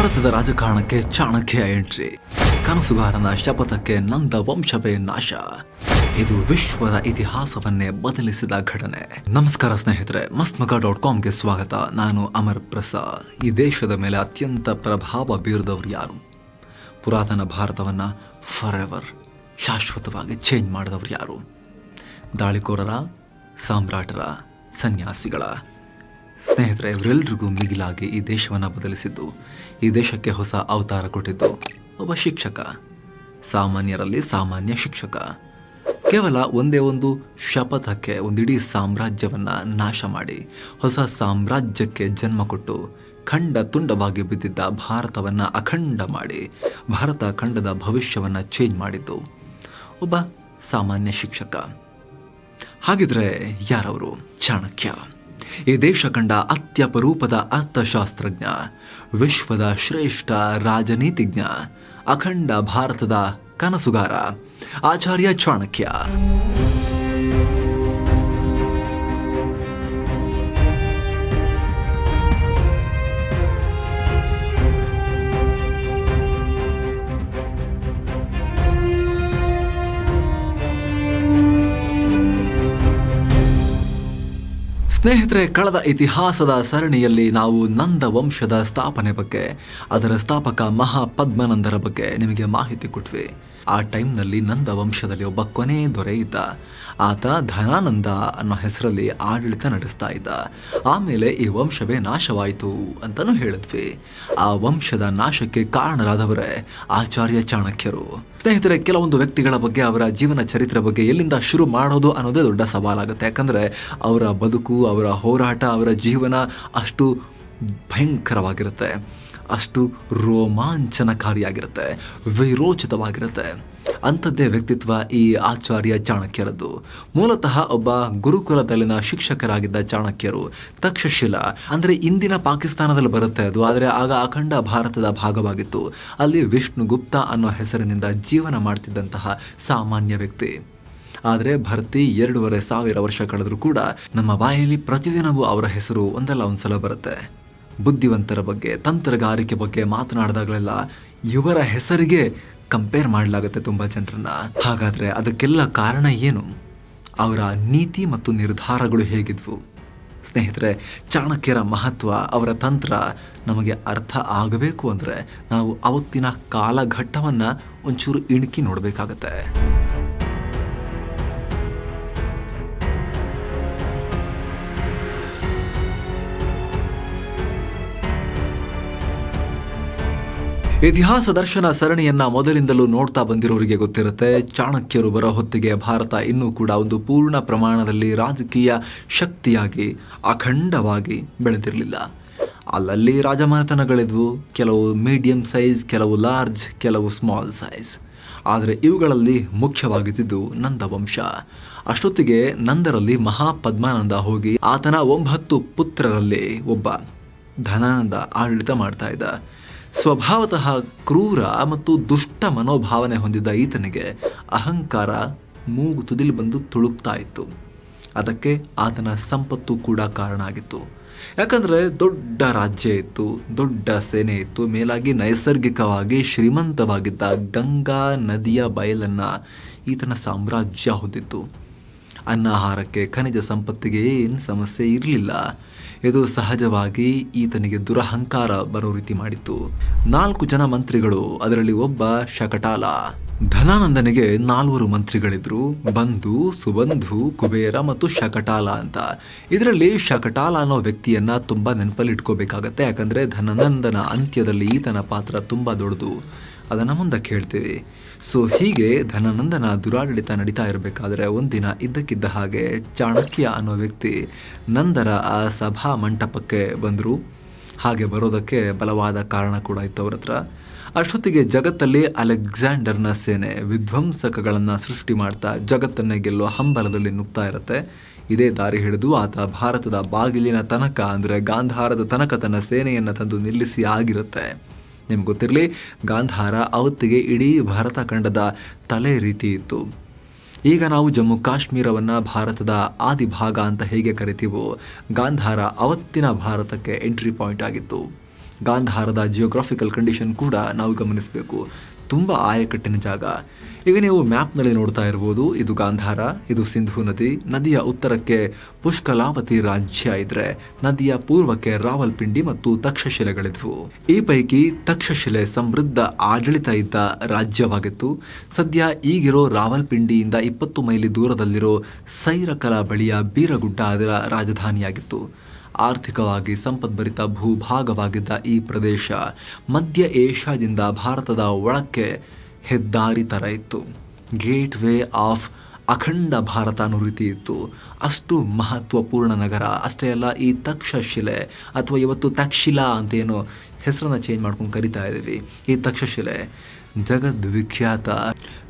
ಭಾರತದ ರಾಜಕಾರಣಕ್ಕೆ ಚಾಣಕ್ಯ ಎಂಟ್ರಿ. ಕನಸುಗಾರನ ಶಪಥಕ್ಕೆ ನಂದ ವಂಶವೇ ನಾಶ. ಇದು ವಿಶ್ವದ ಇತಿಹಾಸವನ್ನೇ ಬದಲಿಸಿದ ಘಟನೆ. ನಮಸ್ಕಾರ ಸ್ನೇಹಿತರೆ, ಮಸ್ಮಗ ಡಾಟ್ ಕಾಮ್ಗೆ ಸ್ವಾಗತ. ನಾನು ಅಮರ್ ಪ್ರಸಾದ್. ಈ ದೇಶದ ಮೇಲೆ ಅತ್ಯಂತ ಪ್ರಭಾವ ಬೀರಿದವರು ಯಾರು? ಪುರಾತನ ಭಾರತವನ್ನ ಫಾರ್ ಎವರ್ ಶಾಶ್ವತವಾಗಿ ಚೇಂಜ್ ಮಾಡಿದವರು ಯಾರು? ದಾಳಿಕೋರರ, ಸಾಮ್ರಾಟರ, ಸನ್ಯಾಸಿಗಳ ಸ್ನೇಹಿತರೆ ಇವರೆಲ್ಲರಿಗೂ ಮಿಗಿಲಾಗಿ ಈ ದೇಶವನ್ನು ಬದಲಿಸಿದ್ದು, ಈ ದೇಶಕ್ಕೆ ಹೊಸ ಅವತಾರ ಕೊಟ್ಟಿದ್ದು ಒಬ್ಬ ಶಿಕ್ಷಕ. ಸಾಮಾನ್ಯರಲ್ಲಿ ಸಾಮಾನ್ಯ ಶಿಕ್ಷಕ. ಕೇವಲ ಒಂದೇ ಒಂದು ಶಪಥಕ್ಕೆ, ಒಂದಿಡೀ ಸಾಮ್ರಾಜ್ಯವನ್ನ ನಾಶ ಮಾಡಿ, ಹೊಸ ಸಾಮ್ರಾಜ್ಯಕ್ಕೆ ಜನ್ಮ ಕೊಟ್ಟು, ಖಂಡ ತುಂಡವಾಗಿ ಬಿದ್ದಿದ್ದ ಭಾರತವನ್ನ ಅಖಂಡ ಮಾಡಿ, ಭಾರತ ಖಂಡದ ಭವಿಷ್ಯವನ್ನ ಚೇಂಜ್ ಮಾಡಿದ್ದು ಒಬ್ಬ ಸಾಮಾನ್ಯ ಶಿಕ್ಷಕ. ಹಾಗಿದ್ರೆ ಯಾರವರು? ಚಾಣಕ್ಯ. ಈ ದೇಶ ಕಂಡ ಅತ್ಯಪರೂಪದ ಅರ್ಥಶಾಸ್ತ್ರಜ್ಞ ವಿಶ್ವದ ಶ್ರೇಷ್ಠ ರಾಜನೀತಿಜ್ಞ ಅಖಂಡ ಭಾರತದ ಕನಸುಗಾರ ಆಚಾರ್ಯ ಚಾಣಕ್ಯ. ಸ್ನೇಹಿತರೆ, ಕಳೆದ ಇತಿಹಾಸದ ಸರಣಿಯಲ್ಲಿ ನಾವು ನಂದ ವಂಶದ ಸ್ಥಾಪನೆ ಬಗ್ಗೆ, ಅದರ ಸ್ಥಾಪಕ ಮಹಾಪದ್ಮನಂದರ ಬಗ್ಗೆ ನಿಮಗೆ ಮಾಹಿತಿ ಕೊಟ್ವಿ. ಆ ಟೈಮ್ನಲ್ಲಿ ನಂದ ವಂಶದಲ್ಲಿ ಒಬ್ಬ ಕೊನೆ ದೊರೆ ಇದ್ದ. ಆತ ಧನಾನಂದ ಅನ್ನೋ ಹೆಸರಲ್ಲಿ ಆಡಳಿತ ನಡೆಸ್ತಾ ಇದ್ದ. ಆಮೇಲೆ ಈ ವಂಶವೇ ನಾಶವಾಯಿತು ಅಂತಲೂ ಹೇಳಿದ್ವಿ. ಆ ವಂಶದ ನಾಶಕ್ಕೆ ಕಾರಣರಾದವರೇ ಆಚಾರ್ಯ ಚಾಣಕ್ಯರು. ಸ್ನೇಹಿತರೆ, ಕೆಲವೊಂದು ವ್ಯಕ್ತಿಗಳ ಬಗ್ಗೆ, ಅವರ ಜೀವನ ಚರಿತ್ರೆ ಬಗ್ಗೆ ಎಲ್ಲಿಂದ ಶುರು ಮಾಡೋದು ಅನ್ನೋದೇ ದೊಡ್ಡ ಸವಾಲಾಗುತ್ತೆ. ಯಾಕಂದರೆ ಅವರ ಬದುಕು, ಅವರ ಹೋರಾಟ, ಅವರ ಜೀವನ ಅಷ್ಟು ಭಯಂಕರವಾಗಿರುತ್ತೆ. ಅಷ್ಟು ರೋಮಾಂಚನಕಾರಿಯಾಗಿರುತ್ತೆ, ವಿರೋಚಿತವಾಗಿರುತ್ತೆ. ಅಂಥದ್ದೇ ವ್ಯಕ್ತಿತ್ವ ಈ ಆಚಾರ್ಯ ಚಾಣಕ್ಯರದ್ದು. ಮೂಲತಃ ಒಬ್ಬ ಗುರುಕುಲದಲ್ಲಿನ ಶಿಕ್ಷಕರಾಗಿದ್ದ ಚಾಣಕ್ಯರು, ತಕ್ಷಶಿಲ, ಅಂದರೆ ಇಂದಿನ ಪಾಕಿಸ್ತಾನದಲ್ಲಿ ಬರುತ್ತೆ ಅದು, ಆದರೆ ಆಗ ಅಖಂಡ ಭಾರತದ ಭಾಗವಾಗಿತ್ತು. ಅಲ್ಲಿ ವಿಷ್ಣುಗುಪ್ತ ಅನ್ನೋ ಹೆಸರಿನಿಂದ ಜೀವನ ಮಾಡ್ತಿದ್ದಂತಹ ಸಾಮಾನ್ಯ ವ್ಯಕ್ತಿ. ಆದರೆ ಭರ್ತಿ ಎರಡೂವರೆ ಸಾವಿರ ವರ್ಷ ಕಳೆದರೂ ಕೂಡ ನಮ್ಮ ಬಾಯಲ್ಲಿ ಪ್ರತಿದಿನವೂ ಅವರ ಹೆಸರು ಒಂದಲ್ಲ ಒಂದ್ಸಲ ಬರುತ್ತೆ. ಬುದ್ಧಿವಂತರ ಬಗ್ಗೆ, ತಂತ್ರಗಾರಿಕೆ ಬಗ್ಗೆ ಮಾತನಾಡಿದಾಗಲೆಲ್ಲ ಇವರ ಹೆಸರಿಗೆ ಕಂಪೇರ್ ಮಾಡಲಾಗುತ್ತೆ ತುಂಬ ಜನರನ್ನ. ಹಾಗಾದರೆ ಅದಕ್ಕೆಲ್ಲ ಕಾರಣ ಏನು? ಅವರ ನೀತಿ ಮತ್ತು ನಿರ್ಧಾರಗಳು ಹೇಗಿದ್ವು? ಸ್ನೇಹಿತರೆ, ಚಾಣಕ್ಯರ ಮಹತ್ವ, ಅವರ ತಂತ್ರ ನಮಗೆ ಅರ್ಥ ಆಗಬೇಕು ಅಂದರೆ ನಾವು ಅವತ್ತಿನ ಕಾಲಘಟ್ಟವನ್ನು ಒಂಚೂರು ಇಣುಕಿ ನೋಡಬೇಕಾಗತ್ತೆ. ಇತಿಹಾಸ ದರ್ಶನ ಸರಣಿಯನ್ನ ಮೊದಲಿಂದಲೂ ನೋಡ್ತಾ ಬಂದಿರೋರಿಗೆ ಗೊತ್ತಿರುತ್ತೆ. ಚಾಣಕ್ಯರು ಬರೋ ಹೊತ್ತಿಗೆ ಭಾರತ ಇನ್ನೂ ಕೂಡ ಒಂದು ಪೂರ್ಣ ಪ್ರಮಾಣದಲ್ಲಿ ರಾಜಕೀಯ ಶಕ್ತಿಯಾಗಿ, ಅಖಂಡವಾಗಿ ಬೆಳೆದಿರಲಿಲ್ಲ. ಅಲ್ಲಲ್ಲಿ ರಾಜಮನೆತನಗಳಿದ್ವು. ಕೆಲವು ಮೀಡಿಯಂ ಸೈಜ್, ಕೆಲವು ಲಾರ್ಜ್, ಕೆಲವು ಸ್ಮಾಲ್ ಸೈಜ್. ಆದರೆ ಇವುಗಳಲ್ಲಿ ಮುಖ್ಯವಾಗಿದ್ದಿದ್ದು ನಂದ ವಂಶ ಅಷ್ಟೊತ್ತಿಗೆ ನಂದರಲ್ಲಿ ಮಹಾಪದ್ಮಾನಂದ ಹೋಗಿ ಆತನ ಒಂಬತ್ತು ಪುತ್ರರಲ್ಲಿ ಒಬ್ಬ ಧನಾನಂದ ಆಡಳಿತ ಮಾಡ್ತಾ ಇದ್ದ. ಸ್ವಭಾವತಃ ಕ್ರೂರ ಮತ್ತು ದುಷ್ಟ ಮನೋಭಾವನೆ ಹೊಂದಿದ್ದ ಈತನಿಗೆ ಅಹಂಕಾರ ಮೂಗು ತುದಿಲಿ ಬಂದು ತುಳುಕ್ತಾ ಇತ್ತು. ಅದಕ್ಕೆ ಆತನ ಸಂಪತ್ತು ಕೂಡ ಕಾರಣ ಆಗಿತ್ತು. ಯಾಕಂದರೆ ದೊಡ್ಡ ರಾಜ್ಯ ಇತ್ತು, ದೊಡ್ಡ ಸೇನೆ ಇತ್ತು, ಮೇಲಾಗಿ ನೈಸರ್ಗಿಕವಾಗಿ ಶ್ರೀಮಂತವಾಗಿದ್ದ ಗಂಗಾ ನದಿಯ ಬಯಲನ್ನು ಈತನ ಸಾಮ್ರಾಜ್ಯ ಹೊಂದಿತ್ತು. ಅನ್ನಾಹಾರಕ್ಕೆ ಖನಿಜ ಸಂಪತ್ತಿಗೆ ಏನು ಸಮಸ್ಯೆ ಇರಲಿಲ್ಲ. ಇದು ಸಹಜವಾಗಿ ಈತನಿಗೆ ದುರಹಂಕಾರ ಬರೋ ರೀತಿ ಮಾಡಿತ್ತು. ನಾಲ್ಕು ಜನ ಮಂತ್ರಿಗಳು, ಅದರಲ್ಲಿ ಒಬ್ಬ ಶಕಟಾಲ. ಧನಾನಂದನಿಗೆ ನಾಲ್ವರು ಮಂತ್ರಿಗಳಿದ್ರು, ಬಂಧು, ಸುಬಂಧು, ಕುಬೇರ ಮತ್ತು ಶಕಟಾಲ ಅಂತ. ಇದರಲ್ಲಿ ಶಕಟಾಲ ಅನ್ನೋ ವ್ಯಕ್ತಿಯನ್ನ ತುಂಬಾ ನೆನಪಲ್ಲಿ ಇಟ್ಕೋಬೇಕಾಗತ್ತೆ, ಯಾಕಂದ್ರೆ ಧನಾನಂದನ ಅಂತ್ಯದಲ್ಲಿ ಈತನ ಪಾತ್ರ ತುಂಬಾ ದೊಡ್ಡದು. ಅದನ್ನು ಮುಂದಕ್ಕೆ ಹೇಳ್ತೀವಿ ಸೊ ಹೀಗೆ ಧನಾನಂದನ ದುರಾಡಳಿತ ನಡೀತಾ ಇರಬೇಕಾದ್ರೆ ಒಂದಿನ ಇದ್ದಕ್ಕಿದ್ದ ಹಾಗೆ ಚಾಣಕ್ಯ ಅನ್ನೋ ವ್ಯಕ್ತಿ ನಂದರ ಆ ಸಭಾ ಮಂಟಪಕ್ಕೆ ಬಂದರು. ಹಾಗೆ ಬರೋದಕ್ಕೆ ಬಲವಾದ ಕಾರಣ ಕೂಡ ಇತ್ತು ಅವ್ರ ಹತ್ರ. ಅಷ್ಟೊತ್ತಿಗೆ ಜಗತ್ತಲ್ಲಿ ಅಲೆಕ್ಸಾಂಡರ್ನ ಸೇನೆ ವಿಧ್ವಂಸಕಗಳನ್ನು ಸೃಷ್ಟಿ ಮಾಡ್ತಾ ಜಗತ್ತನ್ನೇ ಗೆಲ್ಲುವ ಹಂಬಲದಲ್ಲಿ ನುಗ್ತಾ ಇರುತ್ತೆ. ಇದೇ ದಾರಿ ಹಿಡಿದು ಆತ ಭಾರತದ ಬಾಗಿಲಿನ ತನಕ ಅಂದರೆ ಗಾಂಧಾರದ ತನಕ ತನ್ನ ಸೇನೆಯನ್ನು ತಂದು ನಿಲ್ಲಿಸಿ ಆಗಿರುತ್ತೆ. ನಿಮ್ಗೆ ಗೊತ್ತಿರಲಿ, ಗಾಂಧಾರ ಅವತ್ತಿಗೆ ಇಡೀ ಭಾರತ ಖಂಡದ ತಲೆ ರೀತಿ ಇತ್ತು. ಈಗ ನಾವು ಜಮ್ಮು ಕಾಶ್ಮೀರವನ್ನು ಭಾರತದ ಆದಿ ಭಾಗ ಅಂತ ಹೇಗೆ ಕರಿತೀವೋ, ಗಾಂಧಾರ ಅವತ್ತಿನ ಭಾರತಕ್ಕೆ ಎಂಟ್ರಿ ಪಾಯಿಂಟ್ ಆಗಿತ್ತು. ಗಾಂಧಾರದ ಜಿಯೋಗ್ರಾಫಿಕಲ್ ಕಂಡೀಷನ್ ಕೂಡ ನಾವು ಗಮನಿಸಬೇಕು. ತುಂಬ ಆಯಕಟ್ಟಿನ ಜಾಗ. ಈಗ ನೀವು ಮ್ಯಾಪ್ನಲ್ಲಿ ನೋಡ್ತಾ ಇರ್ಬೋದು, ಇದು ಗಾಂಧಾರ, ಇದು ಸಿಂಧು ನದಿ, ನದಿಯ ಉತ್ತರಕ್ಕೆ ಪುಷ್ಕಲಾವತಿ ರಾಜ್ಯ ಇದ್ರೆ ನದಿಯ ಪೂರ್ವಕ್ಕೆ ರಾವಲ್ಪಿಂಡಿ ಮತ್ತು ತಕ್ಷಶಿಲೆಗಳಿದ್ವು. ಈ ಪೈಕಿ ತಕ್ಷಶಿಲೆ ಸಮೃದ್ಧ ಆಡಳಿತ ಇದ್ದ ರಾಜ್ಯವಾಗಿತ್ತು. ಸದ್ಯ ಈಗಿರೋ ರಾವಲ್ಪಿಂಡಿಯಿಂದ ಇಪ್ಪತ್ತು ಮೈಲಿ ದೂರದಲ್ಲಿರೋ ಸೈರಕಲ ಬಳಿಯ ಬೀರಗುಡ್ಡ ಅದರ ರಾಜಧಾನಿಯಾಗಿತ್ತು. ಆರ್ಥಿಕವಾಗಿ ಸಂಪದ್ಭರಿತ ಭೂಭಾಗವಾಗಿದ್ದ ಈ ಪ್ರದೇಶ ಮಧ್ಯ ಏಷ್ಯಾದಿಂದ ಭಾರತದ ಒಳಕ್ಕೆ ಹೆದ್ದಾರಿ ಥರ ಇತ್ತು. ಗೇಟ್ ವೇ ಆಫ್ ಅಖಂಡ ಭಾರತ ಅನ್ನೋ ರೀತಿ ಇತ್ತು. ಅಷ್ಟು ಮಹತ್ವಪೂರ್ಣ ನಗರ. ಅಷ್ಟೇ ಅಲ್ಲ, ಈ ತಕ್ಷಶಿಲೆ ಅಥವಾ ಇವತ್ತು ತಕ್ಷಿಲಾ ಅಂತ ಏನು ಹೆಸರನ್ನ ಚೇಂಜ್ ಮಾಡ್ಕೊಂಡು ಕರಿತಾ ಇದ್ದೀವಿ ಈ ತಕ್ಷಶಿಲೆ ಜಗದ್ವಿಖ್ಯಾತ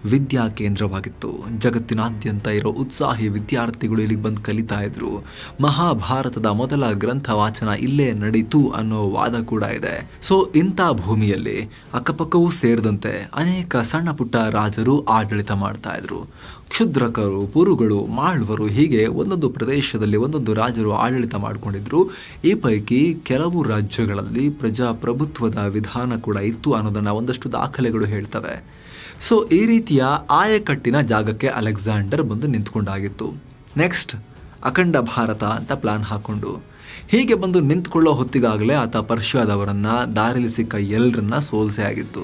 ವಿದ್ಯಾ ಕೇಂದ್ರವಾಗಿತ್ತು. ಜಗತ್ತಿನಾದ್ಯಂತ ಇರೋ ಉತ್ಸಾಹಿ ವಿದ್ಯಾರ್ಥಿಗಳು ಇಲ್ಲಿಗೆ ಬಂದು ಕಲಿತಾ ಇದ್ರು. ಮಹಾಭಾರತದ ಮೊದಲ ಗ್ರಂಥ ವಾಚನ ಇಲ್ಲೇ ನಡೀತು ಅನ್ನೋ ವಾದ ಕೂಡ ಇದೆ. ಸೊ, ಇಂಥ ಭೂಮಿಯಲ್ಲಿ ಅಕ್ಕಪಕ್ಕವೂ ಸೇರಿದಂತೆ ಅನೇಕ ಸಣ್ಣ ಪುಟ್ಟ ರಾಜರು ಆಡಳಿತ ಮಾಡ್ತಾ ಇದ್ರು. ಕ್ಷುದ್ರಕರು, ಪುರುಗಳು, ಮಾಳ್ವರು ಹೀಗೆ ಒಂದೊಂದು ಪ್ರದೇಶದಲ್ಲಿ ಒಂದೊಂದು ರಾಜರು ಆಡಳಿತ ಮಾಡಿಕೊಂಡಿದ್ರು. ಈ ಪೈಕಿ ಕೆಲವು ರಾಜ್ಯಗಳಲ್ಲಿ ಪ್ರಜಾಪ್ರಭುತ್ವದ ವಿಧಾನ ಕೂಡ ಇತ್ತು ಅನ್ನೋದನ್ನ ಒಂದಷ್ಟು ದಾಖಲೆಗಳು ಹೇಳ್ತವೆ. ಸೊ, ಈ ರೀತಿಯ ಆಯಕಟ್ಟಿನ ಜಾಗಕ್ಕೆ ಅಲೆಕ್ಸಾಂಡರ್ ಬಂದು ನಿಂತ್ಕೊಂಡಾಗಿತ್ತು. ನೆಕ್ಸ್ಟ್, ಅಖಂಡ ಭಾರತ ಅಂತ ಪ್ಲಾನ್ ಹಾಕೊಂಡು ಹೀಗೆ ಬಂದು ನಿಂತ್ಕೊಳ್ಳೋ ಹೊತ್ತಿಗಾಗಲೇ ಆತ ಪರ್ಷಿಯಾದವರನ್ನ ದಾರಿಲಿ ಸಿಕ್ಕ ಎಲ್ಲರನ್ನ ಸೋಲ್ಸೆ ಆಗಿತ್ತು.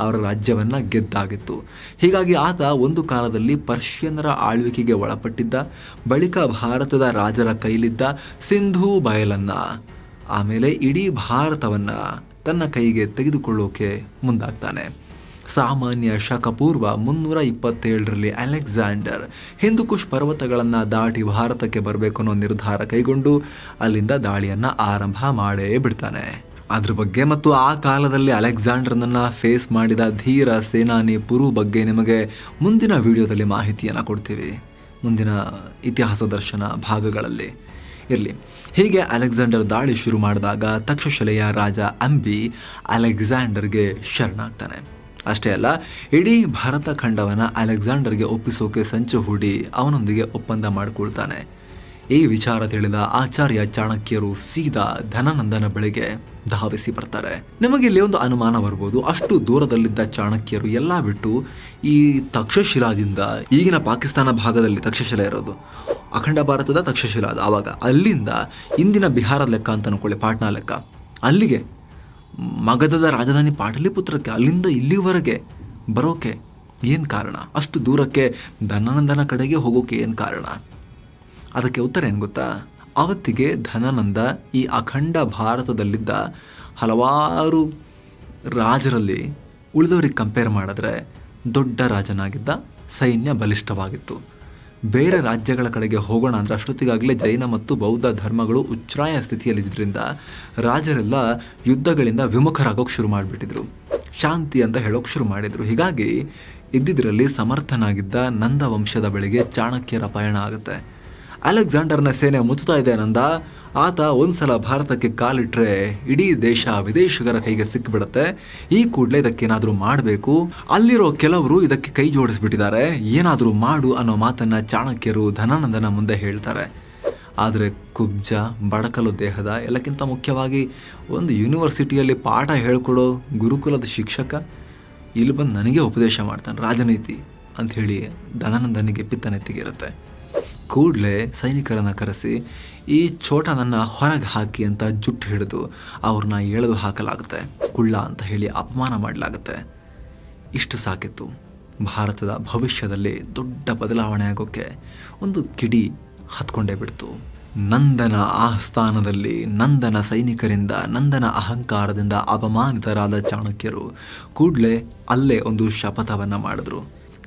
ಅವರ ರಾಜ್ಯವನ್ನ ಗೆದ್ದಾಗಿತ್ತು. ಹೀಗಾಗಿ ಆತ ಒಂದು ಕಾಲದಲ್ಲಿ ಪರ್ಷಿಯನ್ನರ ಆಳ್ವಿಕೆಗೆ ಒಳಪಟ್ಟಿದ್ದ, ಬಳಿಕ ಭಾರತದ ರಾಜರ ಕೈಲಿದ್ದ ಸಿಂಧೂ ಬಯಲನ್ನ, ಆಮೇಲೆ ಇಡೀ ಭಾರತವನ್ನ ತನ್ನ ಕೈಗೆ ತೆಗೆದುಕೊಳ್ಳೋಕೆ ಮುಂದಾಗ್ತಾನೆ. ಸಾಮಾನ್ಯ ಶಕಪೂರ್ವ ಮುನ್ನೂರ ಇಪ್ಪತ್ತೇಳರಲ್ಲಿ ಅಲೆಕ್ಸಾಂಡರ್ ಹಿಂದುಕುಶ್ ಪರ್ವತಗಳನ್ನು ದಾಟಿ ಭಾರತಕ್ಕೆ ಬರಬೇಕು ಅನ್ನೋ ನಿರ್ಧಾರ ಕೈಗೊಂಡು ಅಲ್ಲಿಂದ ದಾಳಿಯನ್ನು ಆರಂಭ ಮಾಡೇ ಬಿಡ್ತಾನೆ. ಅದ್ರ ಬಗ್ಗೆ ಮತ್ತು ಆ ಕಾಲದಲ್ಲಿ ಅಲೆಕ್ಸಾಂಡರ್ನನ್ನು ಫೇಸ್ ಮಾಡಿದ ಧೀರ ಸೇನಾನಿ ಪುರು ಬಗ್ಗೆ ನಿಮಗೆ ಮುಂದಿನ ವಿಡಿಯೋದಲ್ಲಿ ಮಾಹಿತಿಯನ್ನು ಕೊಡ್ತೀವಿ. ಮುಂದಿನ ಇತಿಹಾಸ ದರ್ಶನ ಭಾಗಗಳಲ್ಲಿ. ಇರಲಿ. ಹೀಗೆ ಅಲೆಕ್ಸಾಂಡರ್ ದಾಳಿ ಶುರು ಮಾಡಿದಾಗ ತಕ್ಷಶಿಲೆಯ ರಾಜ ಅಂಬಿ ಅಲೆಕ್ಸಾಂಡರ್ಗೆ ಶರಣಾಗ್ತಾನೆ. ಅಷ್ಟೇ ಅಲ್ಲ, ಇಡೀ ಭಾರತ ಖಂಡವನ್ನು ಅಲೆಕ್ಸಾಂಡರ್ಗೆ ಒಪ್ಪಿಸೋಕೆ ಸಂಚು ಹೂಡಿ ಅವನೊಂದಿಗೆ ಒಪ್ಪಂದ ಮಾಡಿಕೊಳ್ತಾನೆ. ಈ ವಿಚಾರ ತಿಳಿದ ಆಚಾರ್ಯ ಚಾಣಕ್ಯರು ಸೀದಾ ಧನನಂದನ ಬಳಿಗೆ ಧಾವಿಸಿ ಬರ್ತಾರೆ. ನಿಮಗೆ ಇಲ್ಲಿ ಒಂದು ಅನುಮಾನ ಬರ್ಬೋದು, ಅಷ್ಟು ದೂರದಲ್ಲಿದ್ದ ಚಾಣಕ್ಯರು ಎಲ್ಲ ಬಿಟ್ಟು ಈ ತಕ್ಷಶಿಲಾದಿಂದ ಈಗಿನ ಪಾಕಿಸ್ತಾನ ಭಾಗದಲ್ಲಿ ತಕ್ಷಶಿಲ ಇರೋದು. ಅಖಂಡ ಭಾರತದ ತಕ್ಷಶಿಲ ಅದು ಆವಾಗ ಅಲ್ಲಿಂದ ಇಂದಿನ ಬಿಹಾರ ಲೆಕ್ಕ ಅಂತ ಅನ್ಕೊಳ್ಳಿ, ಪಾಟ್ನಾ ಲೆಕ್ಕ. ಅಲ್ಲಿಗೆ ಮಗಧದ ರಾಜಧಾನಿ ಪಾಟಲಿಪುತ್ರಕ್ಕೆ ಅಲ್ಲಿಂದ ಇಲ್ಲಿವರೆಗೆ ಬರೋಕೆ ಏನು ಕಾರಣ? ಅಷ್ಟು ದೂರಕ್ಕೆ ಧನಾನಂದನ ಕಡೆಗೆ ಹೋಗೋಕೆ ಏನು ಕಾರಣ? ಅದಕ್ಕೆ ಉತ್ತರ ಏನು ಗೊತ್ತಾ? ಅವತ್ತಿಗೆ ಧನಾನಂದ ಈ ಅಖಂಡ ಭಾರತದಲ್ಲಿದ್ದ ಹಲವಾರು ರಾಜರಲ್ಲಿ ಉಳಿದವರಿಗೆ ಕಂಪೇರ್ ಮಾಡಿದ್ರೆ ದೊಡ್ಡ ರಾಜನಾಗಿದ್ದ ಸೈನ್ಯ ಬಲಿಷ್ಠವಾಗಿತ್ತು. ಬೇರೆ ರಾಜ್ಯಗಳ ಕಡೆಗೆ ಹೋಗೋಣ ಅಂದರೆ ಅಷ್ಟೊತ್ತಿಗಾಗಲೇ ಜೈನ ಮತ್ತು ಬೌದ್ಧ ಧರ್ಮಗಳು ಉಚ್ಛ್ರಾಯ ಸ್ಥಿತಿಯಲ್ಲಿದ್ದರಿಂದ ರಾಜರೆಲ್ಲ ಯುದ್ಧಗಳಿಂದ ವಿಮುಖರಾಗೋಕೆ ಶುರು ಮಾಡಿಬಿಟ್ಟಿದ್ರು. ಶಾಂತಿ ಅಂತ ಹೇಳೋಕೆ ಶುರು ಮಾಡಿದರು. ಹೀಗಾಗಿ ಇದ್ದಿದ್ರಲ್ಲಿ ಸಮರ್ಥನಾಗಿದ್ದ ನಂದ ವಂಶದ ಬಳಿಗೆ ಚಾಣಕ್ಯರ ಪಯಣ ಆಗುತ್ತೆ. ಅಲೆಕ್ಸಾಂಡರ್ನ ಸೇನೆ ಮುಚ್ಚುತ್ತಾ ಇದೆ ನಂದ. ಆತ ಒಂದ್ಸಲ ಭಾರತಕ್ಕೆ ಕಾಲಿಟ್ರೆ ಇಡೀ ದೇಶ ವಿದೇಶಿಗರ ಕೈಗೆ ಸಿಕ್ಕಿಬಿಡುತ್ತೆ ಈ ಕೂಡಲೇ ಇದಕ್ಕೇನಾದರೂ ಮಾಡಬೇಕು? ಅಲ್ಲಿರೋ ಕೆಲವರು ಇದಕ್ಕೆ ಕೈ ಜೋಡಿಸ್ಬಿಟ್ಟಿದ್ದಾರೆ. ಏನಾದರೂ ಮಾಡು ಅನ್ನೋ ಮಾತನ್ನ ಚಾಣಕ್ಯರು ಧನಾನಂದನ ಮುಂದೆ ಹೇಳ್ತಾರೆ. ಆದರೆ ಕುಬ್ಜ, ಬಡಕಲು ದೇಹದ ಎಲ್ಲಕ್ಕಿಂತ ಮುಖ್ಯವಾಗಿ ಒಂದು ಯೂನಿವರ್ಸಿಟಿಯಲ್ಲಿ ಪಾಠ ಹೇಳ್ಕೊಡೋ ಗುರುಕುಲದ ಶಿಕ್ಷಕ, ಇಲ್ಲಿ ಬಂದು ನನಗೆ ಉಪದೇಶ ಮಾಡ್ತಾನೆ, ರಾಜನೀತಿ ಅಂತ ಹೇಳಿ ಧನಾನಂದನಿಗೆ ಪಿತ್ತನೆತ್ತಿಗಿರುತ್ತೆ ಕೂಡಲೇ ಸೈನಿಕರನ್ನು ಕರೆಸಿ, ಈ ಚೋಟನನ್ನು ಹೊರಗೆ ಹಾಕಿ ಅಂತ ಜುಟ್ಟು ಹಿಡಿದು ಅವ್ರನ್ನ ಎಳೆದು ಹಾಕಲಾಗುತ್ತೆ. ಕುಳ್ಳ ಅಂತ ಹೇಳಿ ಅಪಮಾನ ಮಾಡಲಾಗುತ್ತೆ. ಇಷ್ಟು ಸಾಕಿತ್ತು. ಭಾರತದ ಭವಿಷ್ಯದಲ್ಲಿ ದೊಡ್ಡ ಬದಲಾವಣೆ ಆಗೋಕ್ಕೆ ಒಂದು ಕಿಡಿ ಹತ್ಕೊಂಡೇ ಬಿಡ್ತು. ನಂದನ ಆಸ್ಥಾನದಲ್ಲಿ ನಂದನ ಸೈನಿಕರಿಂದ, ನಂದನ ಅಹಂಕಾರದಿಂದ ಅಪಮಾನಿತರಾದ ಚಾಣಕ್ಯರು ಕೂಡಲೇ ಅಲ್ಲೇ ಒಂದು ಶಪಥವನ್ನು ಮಾಡಿದ್ರು.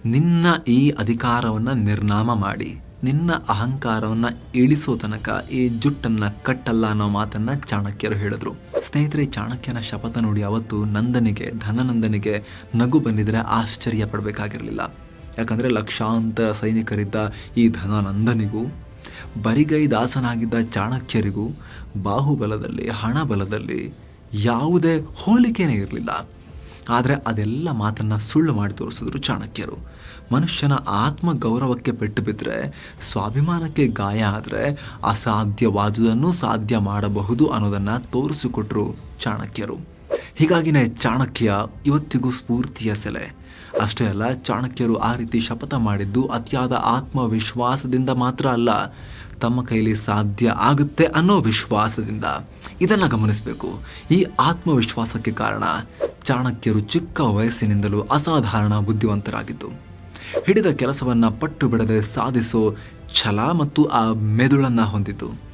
ನಿನ್ನ ಈ ಅಧಿಕಾರವನ್ನು ನಿರ್ನಾಮ ಮಾಡಿ. ನಿನ್ನ ಅಹಂಕಾರವನ್ನು ಇಳಿಸೋ ತನಕ ಈ ಜುಟ್ಟನ್ನ ಕಟ್ಟಲ್ಲ ಅನ್ನೋ ಮಾತನ್ನ ಚಾಣಕ್ಯರು ಹೇಳಿದ್ರು. ಸ್ನೇಹಿತರೆ, ಚಾಣಕ್ಯನ ಶಪಥ ನೋಡಿ ಅವತ್ತು ನಂದನಿಗೆ, ಧನನಂದನಿಗೆ ನಗು ಬಂದಿದ್ರೆ ಆಶ್ಚರ್ಯ ಪಡಬೇಕಾಗಿರಲಿಲ್ಲ. ಯಾಕಂದರೆ ಲಕ್ಷಾಂತರ ಸೈನಿಕರಿದ್ದ ಈ ಧನಾನಂದನಿಗೂ ಬರಿಗೈ ದಾಸನಾಗಿದ್ದ ಚಾಣಕ್ಯರಿಗೂ ಬಾಹುಬಲದಲ್ಲಿ, ಹಣಬಲದಲ್ಲಿ ಯಾವುದೇ ಹೋಲಿಕೆನೇ ಇರಲಿಲ್ಲ. ಆದರೆ ಅದೆಲ್ಲ ಮಾತನ್ನು ಸುಳ್ಳು ಮಾಡಿ ತೋರಿಸಿದ್ರು ಚಾಣಕ್ಯರು. ಮನುಷ್ಯನ ಆತ್ಮ ಗೌರವಕ್ಕೆ ಪೆಟ್ಟು ಬಿದ್ದರೆ ಸ್ವಾಭಿಮಾನಕ್ಕೆ ಗಾಯ ಆದರೆ ಅಸಾಧ್ಯವಾದುದನ್ನು ಸಾಧ್ಯ ಮಾಡಬಹುದು ಅನ್ನೋದನ್ನು ತೋರಿಸಿಕೊಟ್ರು ಚಾಣಕ್ಯರು. ಹೀಗಾಗಿನೇ ಚಾಣಕ್ಯ ಇವತ್ತಿಗೂ ಸ್ಫೂರ್ತಿಯ ಸೆಲೆ. ಅಷ್ಟೇ ಅಲ್ಲ, ಚಾಣಕ್ಯರು ಆ ರೀತಿ ಶಪಥ ಮಾಡಿದ್ದು ಅತಿಯಾದ ಆತ್ಮವಿಶ್ವಾಸದಿಂದ ಮಾತ್ರ ಅಲ್ಲ. ತಮ್ಮ ಕೈಲಿ ಸಾಧ್ಯ ಆಗುತ್ತೆ ಅನ್ನೋ ವಿಶ್ವಾಸದಿಂದ. ಇದನ್ನು ಗಮನಿಸಬೇಕು. ಈ ಆತ್ಮವಿಶ್ವಾಸಕ್ಕೆ ಕಾರಣ ಚಾಣಕ್ಯರು ಚಿಕ್ಕ ವಯಸ್ಸಿನಿಂದಲೂ ಅಸಾಧಾರಣ ಬುದ್ಧಿವಂತರಾಗಿದ್ದು. ಹಿಡಿದ ಕೆಲಸವನ್ನ ಪಟ್ಟು ಬಿಡದೆ ಸಾಧಿಸೋ ಛಲ ಮತ್ತು ಆ ಮೆದುಳನ್ನು ಹೊಂದಿದ್ದು.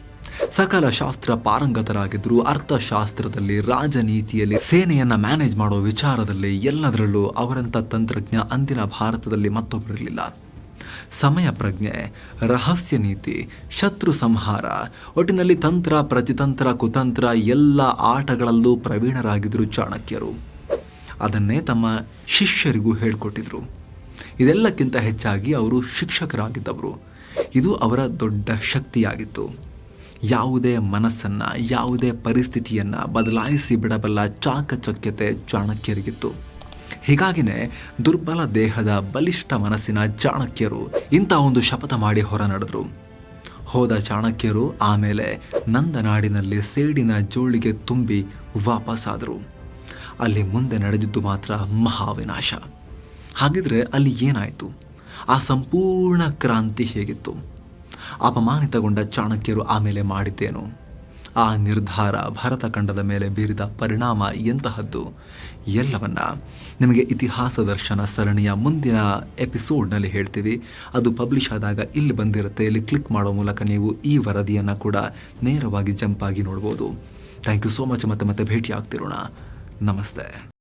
ಸಕಲ ಶಾಸ್ತ್ರ ಪಾರಂಗತರಾಗಿದ್ದರು ಅರ್ಥಶಾಸ್ತ್ರದಲ್ಲಿ, ರಾಜನೀತಿಯಲ್ಲಿ, ಸೇನೆಯನ್ನ ಮ್ಯಾನೇಜ್ ಮಾಡೋ ವಿಚಾರದಲ್ಲಿ ಎಲ್ಲದರಲ್ಲೂ ಅವರಂಥ ತಂತ್ರಜ್ಞ ಅಂದಿನ ಭಾರತದಲ್ಲಿ ಮತ್ತೊಬ್ಬರಿರಲಿಲ್ಲ. ಸಮಯ ಪ್ರಜ್ಞೆ, ರಹಸ್ಯ ನೀತಿ, ಶತ್ರು ಸಂಹಾರ, ಒಟ್ಟಿನಲ್ಲಿ ತಂತ್ರ, ಪ್ರತಿತಂತ್ರ, ಕುತಂತ್ರ ಎಲ್ಲ ಆಟಗಳಲ್ಲೂ ಪ್ರವೀಣರಾಗಿದ್ದರು ಚಾಣಕ್ಯರು. ಅದನ್ನೇ ತಮ್ಮ ಶಿಷ್ಯರಿಗೂ ಹೇಳಿಕೊಟ್ಟಿದ್ರು. ಇದೆಲ್ಲಕ್ಕಿಂತ ಹೆಚ್ಚಾಗಿ ಅವರು ಶಿಕ್ಷಕರಾಗಿದ್ದವರು. ಇದು ಅವರ ದೊಡ್ಡ ಶಕ್ತಿಯಾಗಿತ್ತು. ಯಾವುದೇ ಮನಸ್ಸನ್ನ, ಯಾವುದೇ ಪರಿಸ್ಥಿತಿಯನ್ನ ಬದಲಾಯಿಸಿ ಬಿಡಬಲ್ಲ ಚಾಕಚಕ್ಯತೆ ಚಾಣಕ್ಯರಿಗಿತ್ತು. ಹೀಗಾಗಿನೇ ದುರ್ಬಲ ದೇಹದ ಬಲಿಷ್ಠ ಮನಸ್ಸಿನ ಚಾಣಕ್ಯರು ಇಂಥ ಒಂದು ಶಪಥ ಮಾಡಿ ಹೊರ ನಡೆದ್ರು ಹೋದ ಚಾಣಕ್ಯರು ಆಮೇಲೆ ನಂದನಾಡಿನಲ್ಲಿ ಸೇಡಿನ ಜೋಳಿಗೆ ತುಂಬಿ ವಾಪಸ್ಸಾದರು ಅಲ್ಲಿ ಮುಂದೆ ನಡೆದಿದ್ದು ಮಾತ್ರ ಮಹಾವಿನಾಶ. ಹಾಗಿದ್ರೆ ಅಲ್ಲಿ ಏನಾಯಿತು? ಆ ಸಂಪೂರ್ಣ ಕ್ರಾಂತಿ ಹೇಗಿತ್ತು? ಅಪಮಾನಿತಗೊಂಡ ಚಾಣಕ್ಯರು ಆಮೇಲೆ ಮಾಡಿದ್ದೇನು? ಆ ನಿರ್ಧಾರ ಭರತಖಂಡದ ಮೇಲೆ ಬೀರಿದ ಪರಿಣಾಮ ಎಂತಹದ್ದು? ಎಲ್ಲವನ್ನ ನಿಮಗೆ ಇತಿಹಾಸ ದರ್ಶನ ಸರಣಿಯ ಮುಂದಿನ ಎಪಿಸೋಡ್ನಲ್ಲಿ ಹೇಳ್ತೀವಿ. ಅದು ಪಬ್ಲಿಷ್ ಆದಾಗ ಇಲ್ಲಿ ಬಂದಿರುತ್ತೆ. ಇಲ್ಲಿ ಕ್ಲಿಕ್ ಮಾಡೋ ಮೂಲಕ ನೀವು ಈ ವರದಿಯನ್ನು ಕೂಡ ನೇರವಾಗಿ ಜಂಪ್ ಆಗಿ ನೋಡ್ಬೋದು. Thank you so much. ಮತ್ತೆ ಮತ್ತೆ ಭೇಟಿ ಆಗ್ತಿರೋಣ ನಮಸ್ತೆ.